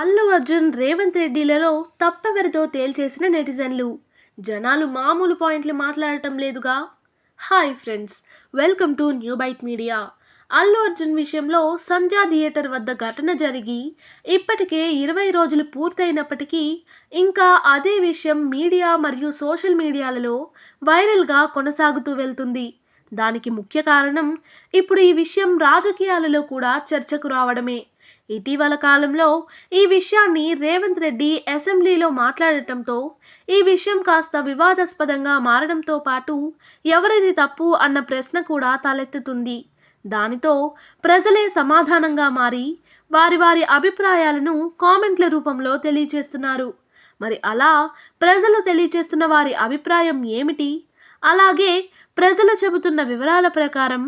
అల్లు అర్జున్ రేవంత్ రెడ్డిలలో తప్పెవరితో తేల్చేసిన నెటిజన్లు. జనాలు మామూలు పాయింట్లు మాట్లాడటం లేదుగా? Hi friends welcome to new byte media. Allu Arjun విషయంలో సంధ్యా థియేటర్ వద్ద ఘటన జరిగి ఇప్పటికే ఇరవై రోజులు పూర్తయినప్పటికీ ఇంకా అదే విషయం మీడియా మరియు సోషల్ మీడియాలలో వైరల్గా కొనసాగుతూ వెళ్తుంది. దానికి ముఖ్య కారణం ఇప్పుడు ఈ విషయం రాజకీయాలలో కూడా చర్చకు రావడమే. ఇటీవల కాలంలో ఈ విషయాన్ని రేవంత్ రెడ్డి అసెంబ్లీలో మాట్లాడటంతో ఈ విషయం కాస్త వివాదాస్పదంగా మారడంతో పాటు ఎవరిది తప్పు అన్న ప్రశ్న కూడా తలెత్తుతుంది. దానితో ప్రజలే సమాధానంగా మారి వారి వారి అభిప్రాయాలను కామెంట్ల రూపంలో తెలియచేస్తున్నారు మరి అలా ప్రజలు తెలియచేస్తున్న వారి అభిప్రాయం ఏమిటి? అలాగే ప్రజలు చెబుతున్న వివరాల ప్రకారం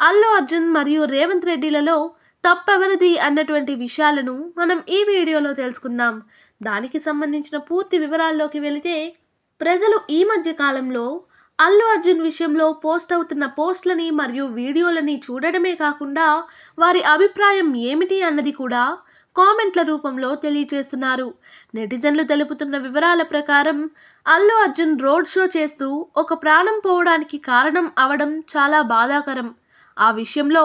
అల్లు అర్జున్ మరియు రేవంత్ రెడ్డిలలో తప్పెవరిది అన్నటువంటి విషయాలను మనం ఈ వీడియోలో తెలుసుకుందాం. దానికి సంబంధించిన పూర్తి వివరాల్లోకి వెళితే ప్రజలు ఈ మధ్య కాలంలో అల్లు అర్జున్ విషయంలో పోస్ట్ అవుతున్న పోస్ట్లని మరియు వీడియోలని చూడడమే కాకుండా వారి అభిప్రాయం ఏమిటి అన్నది కూడా కామెంట్ల రూపంలో తెలియజేస్తున్నారు. నెటిజన్లు తెలుపుతున్న వివరాల ప్రకారం అల్లు అర్జున్ రోడ్ షో చేస్తూ ఒక ప్రాణం పోవడానికి కారణం అవడం చాలా బాధాకరం. ఆ విషయంలో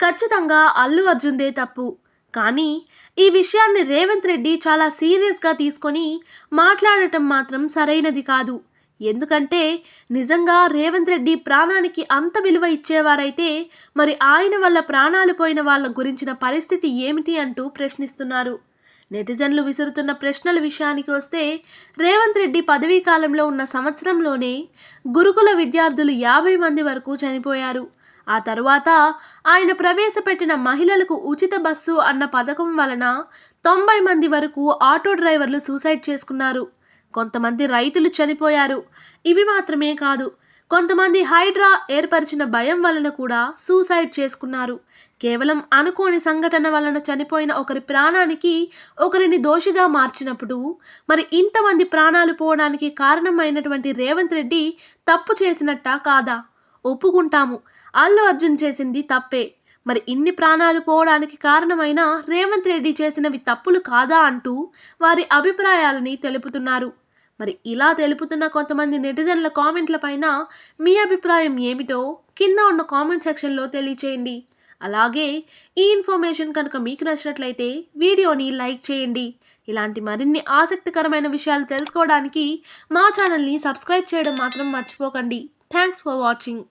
ఖచ్చితంగా అల్లు అర్జున్దే తప్పు. కానీ ఈ విషయాన్ని రేవంత్ రెడ్డి చాలా సీరియస్గా తీసుకొని మాట్లాడటం మాత్రం సరైనది కాదు. ఎందుకంటే నిజంగా రేవంత్ రెడ్డి ప్రాణానికి అంత విలువ ఇచ్చేవారైతే మరి ఆయన వల్ల ప్రాణాలు పోయిన వాళ్ళ గురించిన పరిస్థితి ఏమిటి అంటూ ప్రశ్నిస్తున్నారు. నెటిజన్లు విసురుతున్న ప్రశ్నల విషయానికి వస్తే రేవంత్ రెడ్డి పదవీ కాలంలో ఉన్న సంవత్సరంలోనే గురుకుల విద్యార్థులు యాభై మంది వరకు చనిపోయారు. ఆ తరువాత ఆయన ప్రవేశపెట్టిన మహిళలకు ఉచిత బస్సు అన్న పథకం వలన తొంభై మంది వరకు ఆటో డ్రైవర్లు సూసైడ్ చేసుకున్నారు. కొంతమంది రైతులు చనిపోయారు. ఇవి మాత్రమే కాదు కొంతమంది హైడ్రా ఏర్పరిచిన భయం వలన కూడా సూసైడ్ చేసుకున్నారు. కేవలం అనుకోని సంఘటన వలన చనిపోయిన ఒకరి ప్రాణానికి ఒకరిని దోషిగా మార్చినప్పుడు మరి ఇంతమంది ప్రాణాలు పోవడానికి కారణమైనటువంటి రేవంత్ రెడ్డి తప్పు చేసినట్టా కాదా? ఒప్పుకుంటాము. అల్లు అర్జున్ చేసింది తప్పే. మరి ఇన్ని ప్రాణాలు పోవడానికి కారణమైన రేవంత్ రెడ్డి చేసినవి తప్పులు కాదా అంటూ వారి అభిప్రాయాలని తెలుపుతున్నారు. మరి ఇలా తెలుపుతున్న కొంతమంది నెటిజన్ల కామెంట్ల పైన మీ అభిప్రాయం ఏమిటో కింద ఉన్న కామెంట్ సెక్షన్లో తెలియచేయండి. అలాగే ఈ ఇన్ఫర్మేషన్ కనుక మీకు నచ్చినట్లయితే వీడియోని లైక్ చేయండి. ఇలాంటి మరిన్ని ఆసక్తికరమైన విషయాలు తెలుసుకోవడానికి మా ఛానల్ని సబ్స్క్రైబ్ చేయడం మాత్రం మర్చిపోకండి. Thanks for watching.